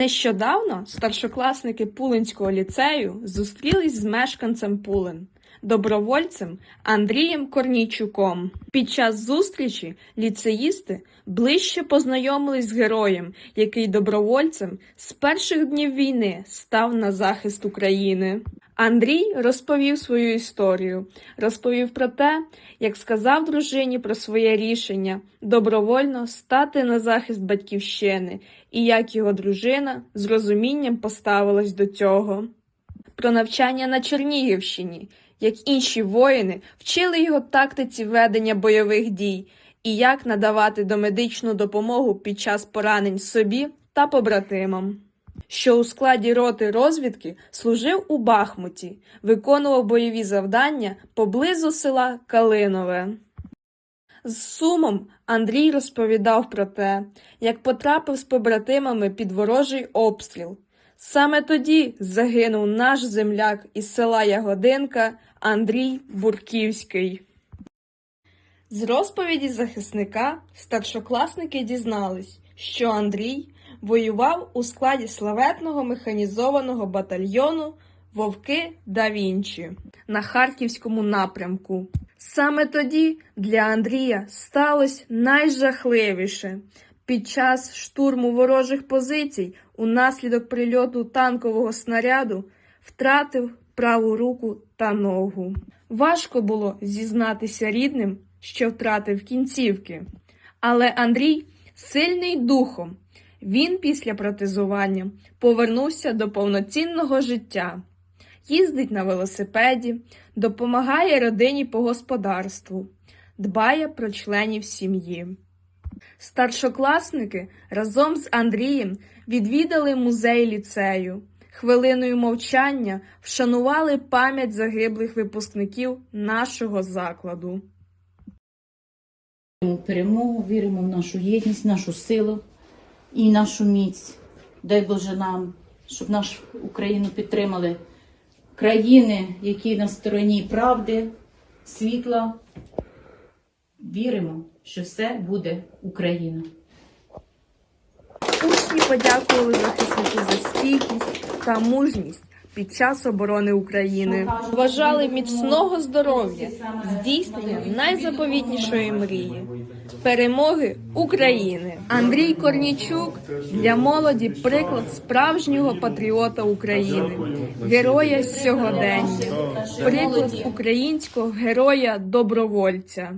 Нещодавно старшокласники Пулинського ліцею зустрілись з мешканцем Пулин, добровольцем Андрієм Корнійчуком. Під час зустрічі ліцеїсти ближче познайомились з героєм, який добровольцем з перших днів війни став на захист України. Андрій розповів свою історію, розповів про те, як сказав дружині про своє рішення добровольно стати на захист батьківщини і як його дружина з розумінням поставилась до цього. Про навчання на Чернігівщині, як інші воїни вчили його тактиці ведення бойових дій і як надавати домедичну допомогу під час поранень собі та побратимам. Що у складі роти розвідки служив у Бахмуті, виконував бойові завдання поблизу села Калинове. З сумом Андрій розповідав про те, як потрапив з побратимами під ворожий обстріл. Саме тоді загинув наш земляк із села Ягодинка Андрій Бурківський. З розповіді захисника старшокласники дізнались, що Андрій воював у складі славетного механізованого батальйону Вовки да Вінчі на Харківському напрямку. Саме тоді для Андрія сталося найжахливіше. Під час штурму ворожих позицій унаслідок прильоту танкового снаряду втратив праву руку та ногу. Важко було зізнатися рідним, що втратив кінцівки. Але Андрій сильний духом. Він після протезування повернувся до повноцінного життя, їздить на велосипеді, допомагає родині по господарству, дбає про членів сім'ї. Старшокласники разом з Андрієм відвідали музей ліцею. Хвилиною мовчання вшанували пам'ять загиблих випускників нашого закладу. Перемогу, віримо в нашу єдність, нашу силу і нашу міць. Дай Боже нам, щоб нашу Україну підтримали країни, які на стороні правди, світла. Віримо, що все буде Україна. Учні подякували захиснику за стійкість та мужність під час оборони України. Вважали міцного здоров'я, здійснення найзаповітнішої мрії. Перемоги України. Андрій Корнічук для молоді приклад справжнього патріота України, героя сьогодення, приклад українського героя добровольця.